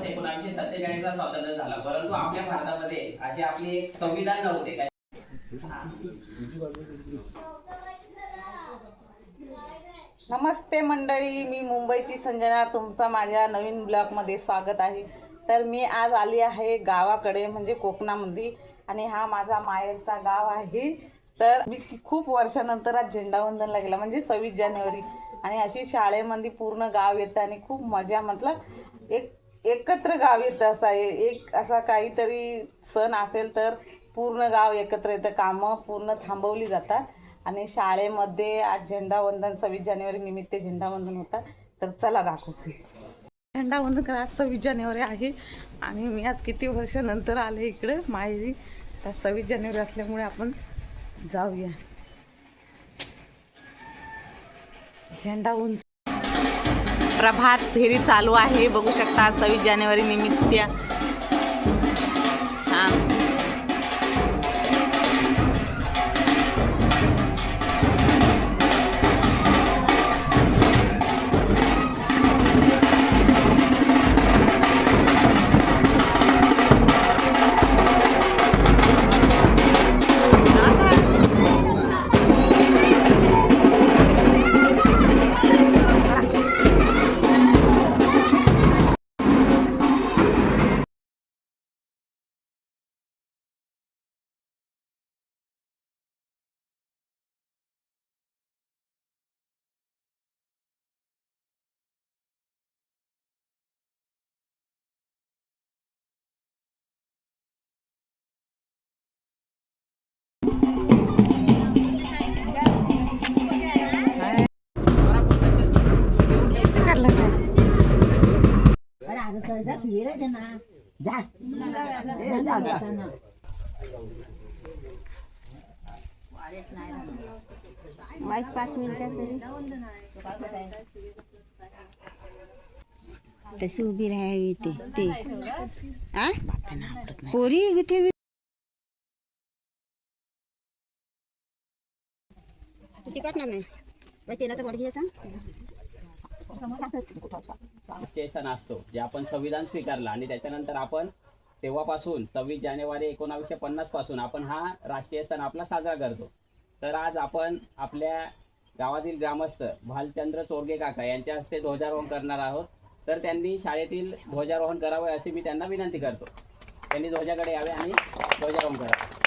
वर्ष एकोणावीसशे सत्तेचाळीसला स्वातंत्र्य झाला. परंतु आपल्या भारतामध्ये असे आपले एक संविधान नव्हते काय? नमस्ते मंडळी मी मुंबईची संजना तुमचा माझ्या नवीन ब्लॉगमध्ये स्वागत आहे. तर मी आज आली आहे गावाकडे म्हणजे कोकणामध्ये आणि हा माझा माहेरचा गाव आहे. तर मी खूप वर्षानंतर आज झेंडावंदनला गेला म्हणजे सव्वीस जानेवारी. आणि अशी शाळेमध्ये पूर्ण गाव येतं आणि खूप मजा मतलब एक एकत्र गाव येतं असा एक असा काहीतरी सण असेल तर पूर्ण गाव एकत्र येतं. कामं पूर्ण थांबवली जातात. आणि शाळेमध्ये आज झेंडावंदन सव्वीस जानेवारी निमित्त झेंडावंदन होता. तर चला दाखवते. झेंडावंदन करा. आज सव्वीस जानेवारी आहे. आणि मी आज किती वर्षानंतर आले इकडं माहेरी. तर सव्वीस जानेवारी असल्यामुळे आपण जाऊया. झेंडा उंच प्रभात फेरी चालू आहे. बघू शकता सव्वीस जानेवारी निमित्त वाईट पाच मिनिटं तरी तशी उभी राहावी ते ते आ पोरी इथे तिकट ना नाही बाई, तेलाचं बडगी ते सण असतो जे आपण संविधान स्वीकारलं आणि त्याच्यानंतर आपण तेव्हापासून सव्वीस जानेवारी एकोणावीसशे पन्नासपासून आपण हा राष्ट्रीय सण आपला साजरा करतो. तर आज आपण आपल्या गावातील ग्रामस्थ भालचंद्र चोरगे काका यांच्या हस्ते ध्वजारोहण करणार आहोत. तर त्यांनी शाळेतील ध्वजारोहण करावे अशी मी त्यांना विनंती करतो. त्यांनी ध्वजाकडे यावे आणि ध्वजारोहण करावे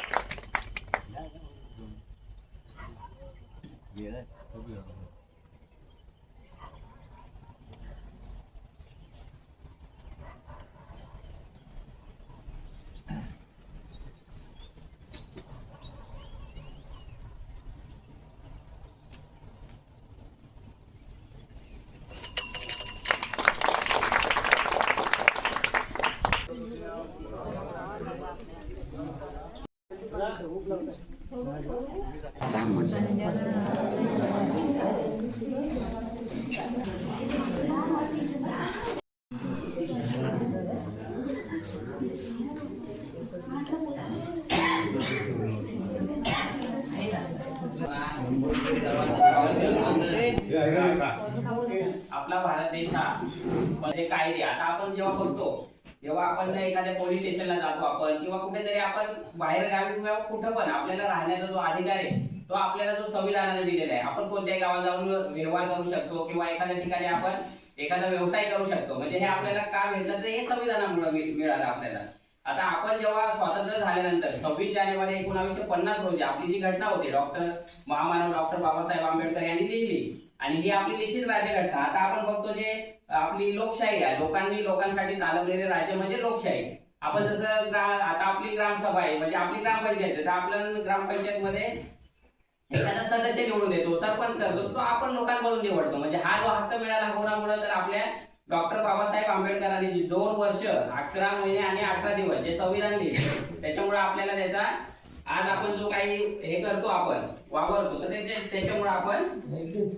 आपला भारत देश हा म्हणजे कायदे आता आपण जेव्हा बघतो जेव्हा आपण एखाद्या पोलीस स्टेशनला जातो आपण किंवा कुठेतरी आपण बाहेर गावी किंवा कुठं पण आपल्याला राहण्याचा जो अधिकार आहे तो आपल्याला जो संविधानाने दिलेला आहे आपण कोणत्याही गावात जाऊन व्यवहार करू शकतो किंवा एखाद्या ठिकाणी आपण एखादा व्यवसाय करू शकतो. म्हणजे हे आपल्याला का भेटलं तर हे संविधानामुळे मिळालं आपल्याला. आता आपण जेव्हा स्वातंत्र्य झाल्यानंतर सव्वीस जानेवारी एकोणावीसशे पन्नास रोजी आपली जी घटना होती डॉक्टर महामानव डॉक्टर बाबासाहेब आंबेडकर यांनी लिहिली. आणि ही आपली लिखित राज्यघटना. आता आपण बघतो जे आपली लोकशाही आहे लोकांनी लोकांसाठी चालवलेले राज्य म्हणजे लोकशाही. आपण जसं आता आपली ग्रामसभा आहे म्हणजे आपली ग्रामपंचायत आहे तर आपल्या ग्रामपंचायत मध्ये एखादा सदस्य निवडून देतो सरपंच करतो तो आपण लोकांमधून निवडतो. म्हणजे हा जो हक्क मिळाला कोणामुळे तर आपल्या डॉक्टर बाबासाहेब आंबेडकरांनी जी दोन वर्ष अकरा महिने आणि अठरा दिवस जे संविधान लिहिले त्याच्यामुळे आपल्याला त्याचा आज आपण जो काही हे करतो आपण वापरतो तर त्याच्या त्याच्यामुळे आपण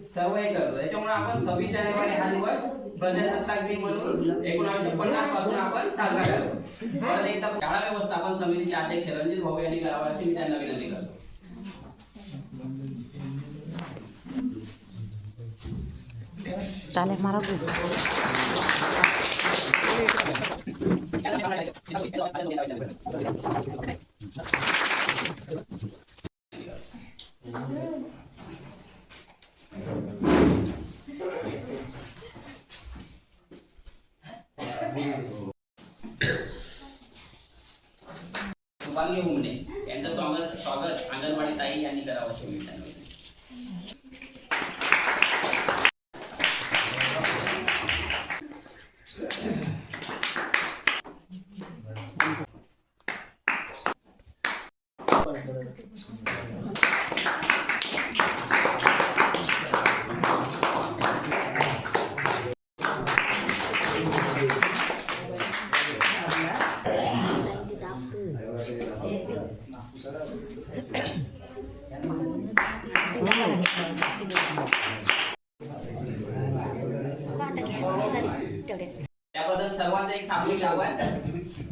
सर्व हे करतो त्याच्यामुळे आपण सव्वीस जानेवारी हा दिवस प्रजासत्ताक दिन म्हणून एकोणीसशे पन्नासपासून आपण साजरा करतो परत एकदा शाळा व्यवस्थापन समितीचे अध्यक्ष रणजित भाऊ यांनी करावं अशी मी त्यांना विनंती करतो चालेल मारा 음.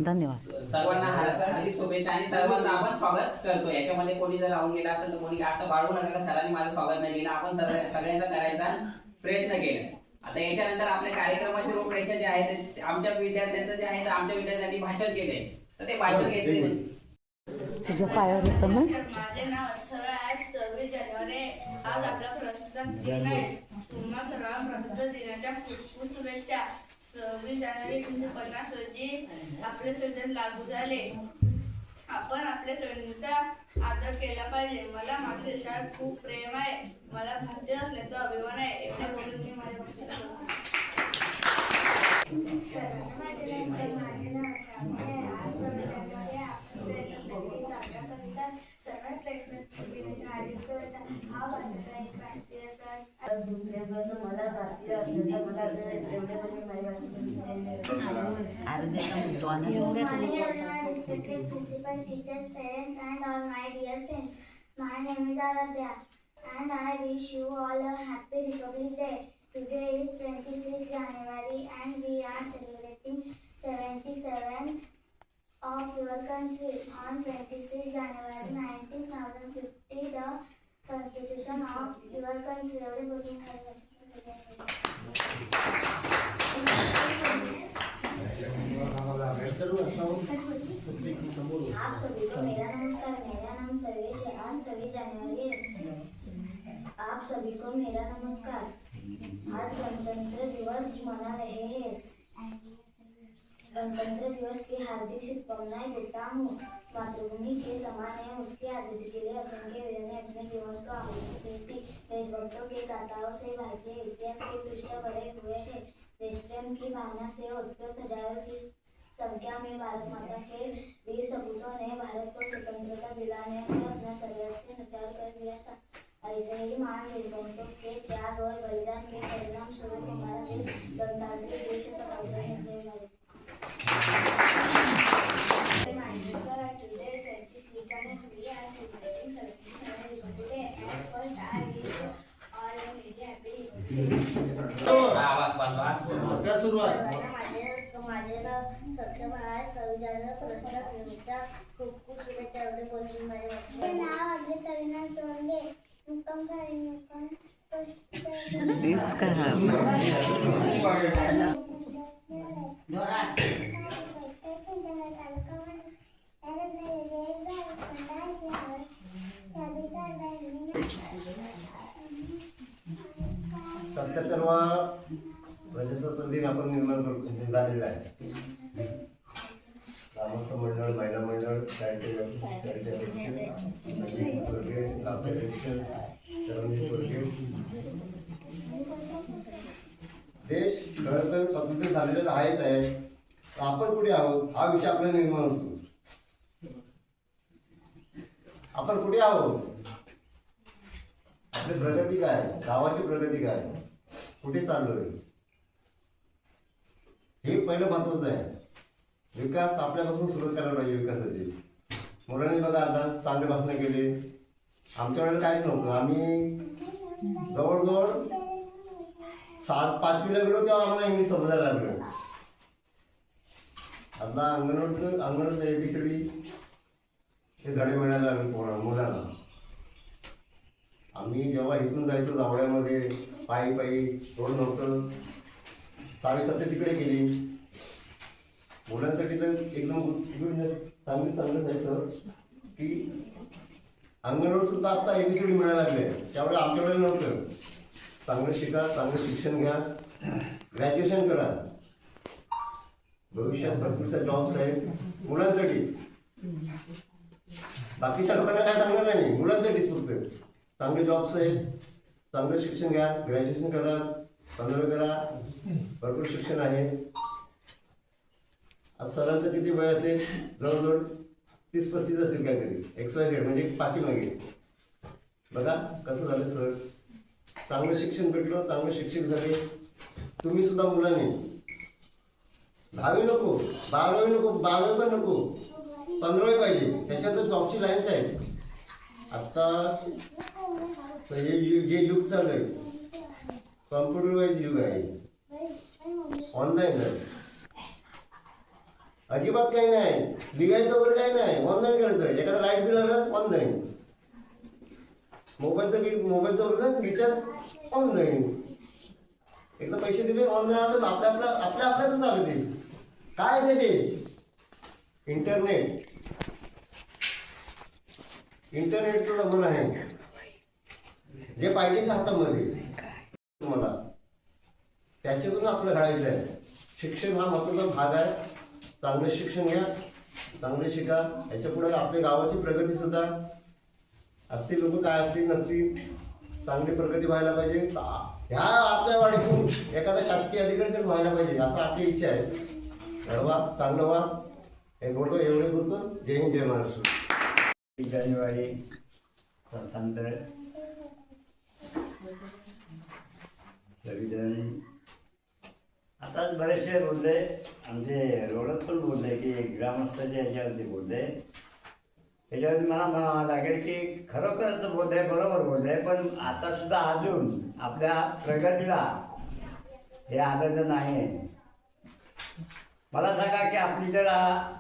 धन्यवाद. सर्वांना हार्दिक शुभेच्छा आणि सर्वांचं आपण स्वागत करतो याच्यामध्ये कोणी जर राहून गेला असेल तर कोणी असं बाळगू नका का सरांनी माझं स्वागत नाही केलं. आपण सर्व सगळ्यांचा करायचा प्रयत्न केला. आता याच्यानंतर आपल्या कार्यक्रमाची रूपरेषा जे आहे ते आमच्या विद्यार्थ्यांचं जे आहे तर आमच्या विद्यार्थ्यांनी भाषण केले तर ते भाषण घेतले तुझ्या पायावर येतं ना माझे नाव अक्षरा आहे. सव्वीस जानेवारी आज आपला प्रजासत्ताक दिन आहे. तुम्हा सर्वांना प्रजासत्ताक दिनाच्या खूप खूप शुभेच्छा. सव्वीस जानेवारी एकोणीसशे पन्नास रोजी आपले संविधान लागू झाले. आपण आपल्या संविधानाचा आदर केला पाहिजे. मला माझ्या खूप प्रेम आहे. मला भारतीय असल्याचा अभिमान आहे. एवढे बोलून मी माझ्या वक्तव्य संपवतो. Respected principal, teachers, parents, and all my dear friends. My name is Aradhya, and I wish you all a happy Republic Day. Today is 26 January, and we are celebrating 77 of your country. On 26 January 1950, the Constitution of your country. Has आप सभी को मेरा नमस्कार। मेरा नाम सर्वेश है आज सभी जनवरी है आप सभी को मेरा नमस्कार आज गणतंत्र दिवस मना रहे हैं। गणतंत्र दिवस की हार्दिक शुभकामनाएँ देता हूँ। मातृभूमि के समान है, उसकी आज़ादी के लिए असंख्य वीरों ने अपने जीवन को आहुति दी थी। देशभक्तों के गाथाओं से भारतीय इतिहास के पृष्ठ भरे हुए हैं। देश प्रेम की भावना से उत्प्रेत हज़ारों की संख्या में भारत माता के वीर सपूतों ने भारत को स्वतंत्रता दिलाने में अपना सर्वस्व नुचार कर दिया था। ऐसे ही महान देशभक्तों के त्याग और बलिदान के परिणाम स्वरूप हमारा सत्याहत्तरवा प्रजासत्ताक दिन आपण निर्माण करू झालेला आहे ग्रामस्थ मंडळ महिला मंडळ चॅरिटेबल चॅरिटेबल स्वर्गीय आपले शिक्षण सर्वांनी स्वर्गीय देश खरं तर स्वतंत्र झालेलं आहेच आहे. आपण कुठे आहोत? हा विषय आपल्याला निर्माण होतो. आपण कुठे आहोत? आपली प्रगती काय? गावाची प्रगती काय? कुठे चाललोय? हे पहिलं महत्वाचं आहे. विकास आपल्यापासून सुरुवात करायला पाहिजे विकासाची. मुलांनी बघा आता चांगले भाषणं केले. आमच्या वेळेला काहीच नव्हतं. आम्ही जवळजवळ सात पाचवीला गेलो तेव्हा आम्हाला इंग्लिश समजायला लागलो. आता अंगणवाडी अंगणवाडी डी हे धडे मिळायला लागले कोणा मुलांना. आम्ही जेव्हा इथून जायचो जावड्यामध्ये पायी पायी रोड नव्हतं. सहावी सत्य तिकडे गेली. मुलांसाठी तर एकदम चांगलं चांगली चांगलंच आहे सर की अंगणवाडी सुद्धा आता एबीसीडी मिळायला लागले. त्यामुळे आमच्याकडे नव्हतं. चांगलं शिका चांगलं शिक्षण घ्या. ग्रॅज्युएशन करा. भविष्यात भरपूरसा जॉब्स आहेत. मुलांसाठी. बाकीच्या लोकांना काय सांगणार नाही मुलांसाठीच फक्त. चांगले जॉब्स आहेत. चांगलं शिक्षण घ्या. ग्रॅज्युएशन करा. पंधरावी करा. भरपूर शिक्षण आहे. आज सरांचं किती वय असेल? जवळजवळ तीस पस्तीस असेल काहीतरी. एक्स वाय झेड म्हणजे पाठीमागे. बघा कसं झालं सर. चांगलं शिक्षण भेटलं चांगलं शिक्षक झाले. तुम्ही सुद्धा मुलांनी. दहावी नको बारावी नको बारावी पण नको. पंधरावी पाहिजे. त्याच्यातच जॉबची लाईन्स आहेत. आत्ता हे जे युग चालू आहे कॉम्प्युटर वाईज युग आहे. ऑनलाईन आहे. अजिबात काही नाही. लिहायचं वगैरे काही नाही. ऑनलाईन करायचं. एखादा लाइट बिल आलं ऑनलाईन. मोबाईलचं बिल मोबाईलचं वगैरे रिचार्ज ऑनलाईन. एकदा पैसे दिले ऑनलाईन आलं आपल्या आपल्या आपल्या आपल्याच चालू ते. काय ते? इंटरनेट. इंटरनेटचं जमन आहे. जे पाहिजे ते हातामध्ये. तुम्हाला. त्याच्यातून आपलं घालायचं आहे. शिक्षण हा महत्त्वाचा भाग आहे. चांगलं शिक्षण घ्या चांगले शिका. याच्यापुढे आपल्या गावाची प्रगती सुद्धा. असतील लोक काय असतील नसतील चांगली प्रगती व्हायला पाहिजे. ह्या आपल्या वाढीतून एखादा शासकीय अधिकारी तर व्हायला पाहिजे असं आपली इच्छा आहे. घडवा चांगलं व्हा. हे बोलतो एवढे बोलतो. जय हिंद जय महाराष्ट्र. जानेवारी स्वातंत्र्य. संविधान आताच बरेचसे बोलले आमचे रोडत पण बोलले की ग्रामस्थाच्या याच्यावरती बोलले. त्याच्यावरती मला म्हणावं लागेल की खरोखर तर बोलले बरोबर बोलले पण आता सुद्धा अजून आपल्या प्रगतीला हे आलेलं नाही आहे मला सांगा की आपली जर आ,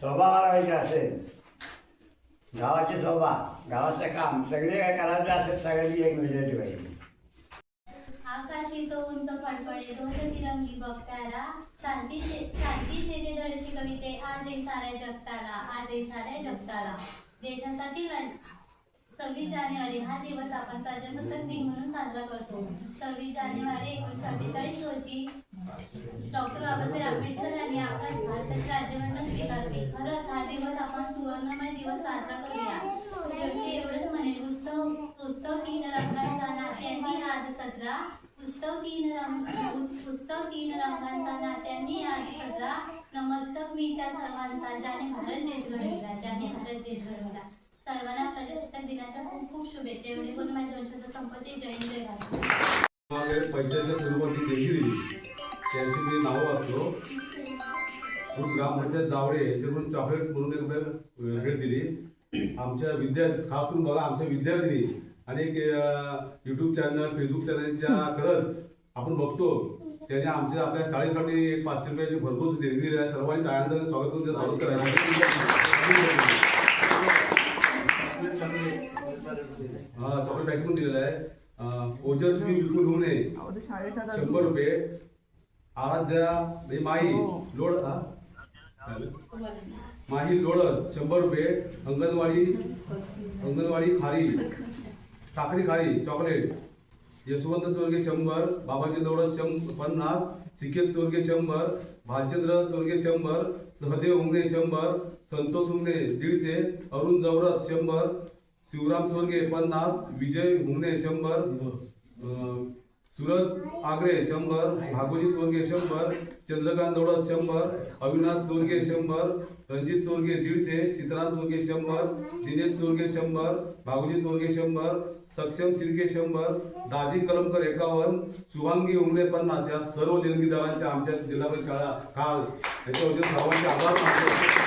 शोभा वाढवायची असेल गावाची शोभा गावाचं काम सगळे काय करायचं असेल सगळ्यांची एक मेजॉरिटी पाहिजे आकाशी तो उंच फडफडे ध्वज तिरंगी बघताला शांतीचे शांतीचे ते धडशी कविते आज साऱ्या जगताला आज साऱ्या जगताला. देशासाठी सव्वीस जानेवारी हा दिवस आपण प्रजासत्ताक दिन म्हणून साजरा करतो. सव्वीस जानेवारी एकोणीसशे अठ्ठेचाळीस रोजी डॉक्टर बाबासाहेब आंबेडकर यांनी आपला भारताचे राज्यघटना स्वीकारली. खरंच हा दिवस आपण सुवर्णमय दिवस साजरा करूया. शेवटी एवढंच म्हणेल पुस्तक पुस्तकीन रंगांचा नात्यांनी आज सजरा पुस्तकीन रंग रंगांचा नात्यांनी आज नमस्तक मी त्या सर्वांचा ज्याने भारत देश घडविला ज्याने भारत देश घडविला सर्वांना प्रजासत्ताक दिनाच्या खूप खूप शुभेच्छा एवढे माझ्या दोन शब्द संपत्ती जय जय भारत स्वरूपाची त्यांची असतो ग्रामपंचायत जावडे यांच्याकडून चॉकलेट म्हणून एक भेट दिली. आमच्या विद्यार्थी खास करून बघा आमच्या विद्यार्थी अनेक यूट्यूब चॅनल फेसबुक चॅनलच्या करत आपण बघतो. त्यांनी आमच्या आपल्या शाळेसाठी एक पाचशे रुपयाची भरपूर देणगी दिली आहे. सर्वांनी टाळ्यांचं स्वागत करून स्वागत करायचं. हा चॉकलेट पॅकेट पण दिलेलं आहे. ओजस्वी विपुल होणे शंभर रुपये. आराध्या म्हणजे माई लोड हा? झालं? माही लोडत शंभर रुपये. अंगणवाडी अंगणवाडी खारी. साखरी खारी चॉकलेट. यशवंत चोरगे शंभर बाबाजी लोडत शं पन्नास सिकेत चोरगे शंभर भालचंद्र चोरगे शंभर सहदेव उमरे शंभर संतोष उमरे दीडशे अरुण जवरत शंभर शिवराम चोरगे पन्नास विजय हुंगणे शंभर सूरज आगरे शंभर भागोजी चोरगे शंभर चंद्रकांत दौडत शंभर अविनाश चोरगे शंभर रणजित चोरगे दीडशे सीताराम चोरगे शंभर दिनेश चोरगे शंभर भागोजी चोरगे शंभर सक्षम शिर्के शंभर दाजी कलमकर एकावन्न शुभांगी उमरे पन्नास या सर्व देणगीदारांच्या आमच्या जिल्हा परिषद शाळा काल याच्यावरती सर्वांचे आभार मानतो.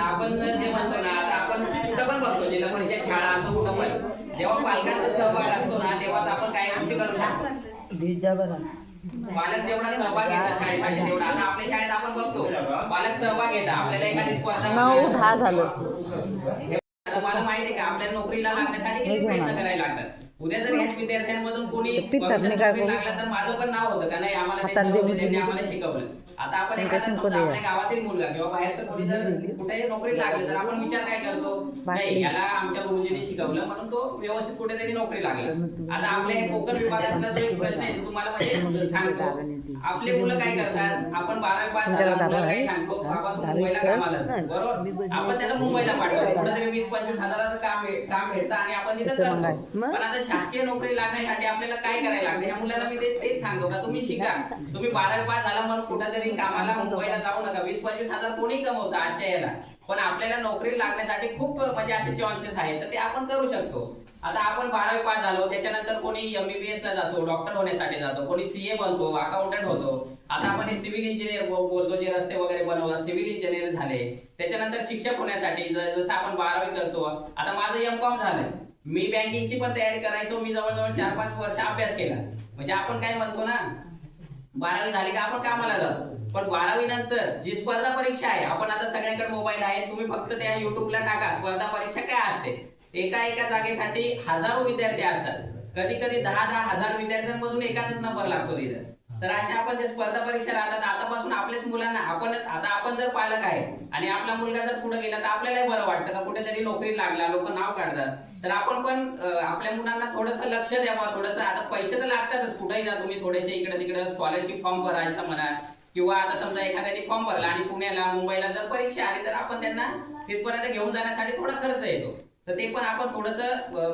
आपण जर जे म्हणतो ना आता आपण कुठं पण बघतो जिल्हा परिषद शाळा असं कुठं पण जेव्हा पालकांचा सहभाग असतो ना तेव्हा आपण काय गोष्टी करतो पालक जेवढा सहभाग घेतात शाळेसाठी तेवढा. आता आपल्या शाळेत आपण बघतो पालक सहभाग घेतात. आपल्याला एखादी स्पर्धा नऊ दहा झालं. आता मला माहिती आहे का? आपल्याला नोकरीला लागण्यासाठी किती प्रयत्न करायला लागतात? उद्या जर ह्याच विद्यार्थ्यांमधून कोणी भविष्यात नोकरी? लागला तर माझं पण नाव होतं का नाही आम्हाला त्यांनी शिकवलं. आता आपण एखादा शिंकून समजा द्या. आपल्या गावातील मुलगा किंवा बाहेरचं कोणी जर कुठेही नोकरी लागली तर आपण विचार काय करतो? नाही याला आमच्या गुरुजीने शिकवलं म्हणून तो व्यवस्थित कुठेतरी नोकरी लागला. आता आपल्या कोकण विभागातला जो एक प्रश्न आहे तुम्हाला म्हणजे सांगतो. आपले मुलं काय करतात? आपण बारावी पास झाला मुलाला काय? सांगतो? बाबा तू दहावी मुंबईला? कामाला. बरोबर? आपण त्याला मुंबईला पाठवतो. कुठेतरी वीस पंचवीस हजाराचं काम काम भेटतं आणि आपण तिथं करतो? पण आता शासकीय नोकरी लागण्यासाठी आपल्याला काय करायला लागतं? ह्या मुलांना मी ते- तेच सांगतो. का तुम्ही शिका. तुम्ही बारावी पास झाला म्हणून कुठेतरी कामाला मुंबईला जाऊ नका. वीस पंचवीस हजार कोणी कमवतं आजच्या याला. पण आपल्याला नोकरी लागण्यासाठी खूप म्हणजे असे चान्सेस आहेत. तर ते आपण करू शकतो. आता आपण बारावी पास झालो. त्याच्यानंतर कोणी एमबीबीएस ला जातो. डॉक्टर होण्यासाठी जातो. कोणी सीए बनतो. अकाउंटंट होतो. आता आपण हे सिव्हिल इंजिनियर बोलतो. जे रस्ते वगैरे बनवतात. सिव्हिल इंजिनियर झाले. त्याच्यानंतर शिक्षक होण्यासाठी जसं आपण बारावी करतो. आता माझं एम कॉम झालंय. मी बँकिंगची पण तयारी करायचो मी जवळजवळ चार पाच वर्ष अभ्यास केला. म्हणजे आपण काय म्हणतो ना बारावी झाली का आपण कामाला जातो. पण बारावी नंतर जी स्पर्धा परीक्षा आहे आपण आता सगळ्यांकडे मोबाईल आहे तुम्ही फक्त त्या युट्यूबला टाका स्पर्धा परीक्षा काय असते? एका एका जागेसाठी हजारो विद्यार्थी असतात. कधी कधी दहा दहा हजार विद्यार्थ्यांमधून एकाच नंबर लागतो तिथं. तर अशा आपण जे स्पर्धा परीक्षा राहतात आतापासून आपल्याच मुलांना आपणच आता आपण जर पालक आहे आणि आपला मुलगा जर पुढे गेला तर आपल्यालाही बरं वाटतं का कुठेतरी नोकरी लागला लोक नाव काढतात. तर आपण पण आपल्या मुलांना थोडंसं लक्ष द्यावा थोडंसं आता पैसे तर लागतातच कुठेही जा तुम्ही थोडेसे इकडे तिकडे स्कॉलरशिप फॉर्म भरायचा म्हणा किंवा आता समजा एखाद्याने फॉर्म भरला आणि पुण्याला मुंबईला जर परीक्षा आली तर आपण त्यांना तिथपर्यंत घेऊन जाण्यासाठी थोडा खर्च येतो. तर ते पण आपण थोडस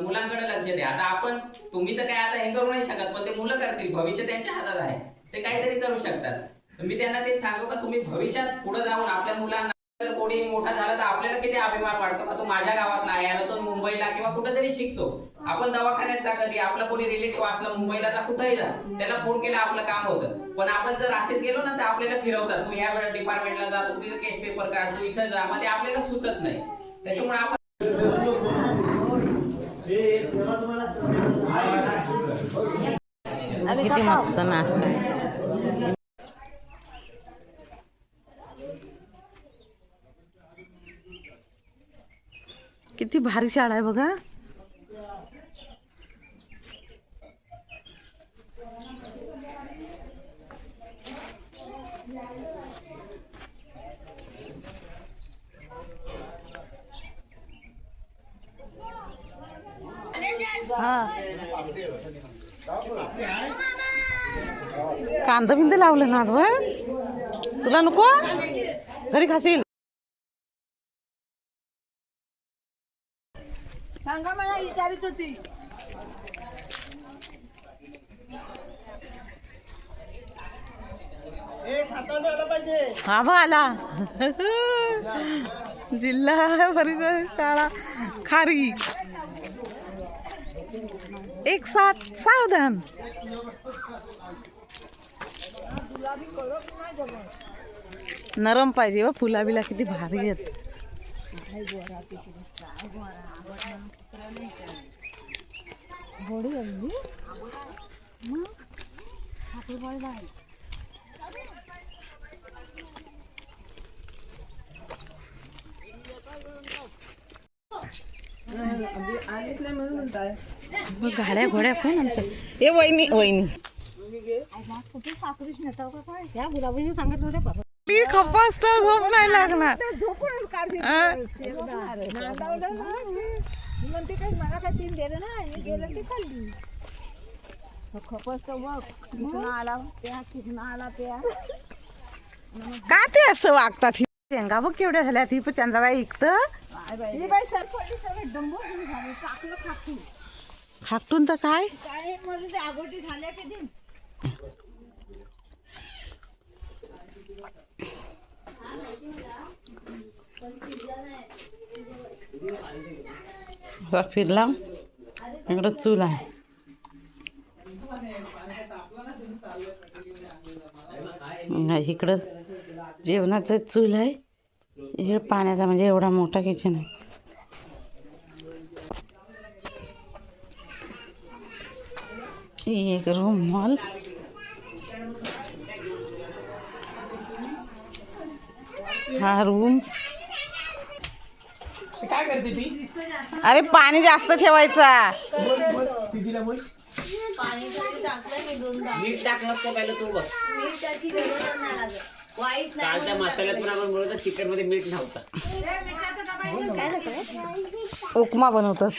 मुलांकडे लक्ष द्या. आता आपण तुम्ही तर काय आता हे करू नाही शकत पण ते मुलं करतील. भविष्य त्यांच्या हातात आहे. ते काहीतरी करू शकतात. मी त्यांना ते सांगू का तुम्ही भविष्यात पुढे जाऊन आपल्या मुलांना जर कोणी मोठा झाला तर आपल्याला किती अभिमान वाटतो का तो माझ्या गावातला आहे आता तो मुंबईला किंवा कुठेतरी शिकतो. आपण दवाखान्यात जा कधी आपला कोणी रिलेटिव्ह असला मुंबईला जा कुठेही जा त्याला फोन केला आपलं काम होतं. पण आपण जर असेच गेलो ना तर आपल्याला फिरवतात तू ह्या वेळेला डिपार्टमेंटला जा तू तिथं केस पेपर काढ तू इथं जा. मध्ये आपल्याला सुचत नाही. त्याच्यामुळे आपण किती मस्त नाश्ता आहे. किती भारी शाळा आहे बघा हा कांदा बिंद लावलं ना तुला नको? घरी खाशील. सांगा मला विचारित होती. हा बा आला. जिल्हा परिषद शाळा खारी एक साथ सावधान. नरम पाहिजे व फुला बिला किती भारी आहेत. मग गाड्या घोड्या कोण आणतात ए वहिनी वहिनी. मी झोप नाही लागणार. झोपूनच म्हणते काय मला काय तीन दिलं ना मी गेलं ते खाल्ली. खपस तर बघ कुठून आला त्या कुठून आला त्या का ते असं वागतात? शेंगा बघ केवढ्या झाल्या ती पण चंद्राबाई इकतं बाई सरपडली सगळं डंबो झाली टाकलं खाकून खाकटून तर काय? फिरला. इकडं चूल आहे. नाही, इकडं जेवणाचं चूल आहे. इकडे पाण्याचा म्हणजे एवढा मोठा किचन आहे. एक रूम हॉल हा रूम काय करते ती अरे पाणी जास्त ठेवायचा. सिद्धीला बोल पाणी जरी टाकलं मी दोनदा मीठ टाकलं का पहिलं तू बघ मीठ त्याची गरज नाही लागत वाईच काल त्या मसाल्यात पण आपण बोलतो चिकनमध्ये मीठ नव्हतं. उपमा बनवतात.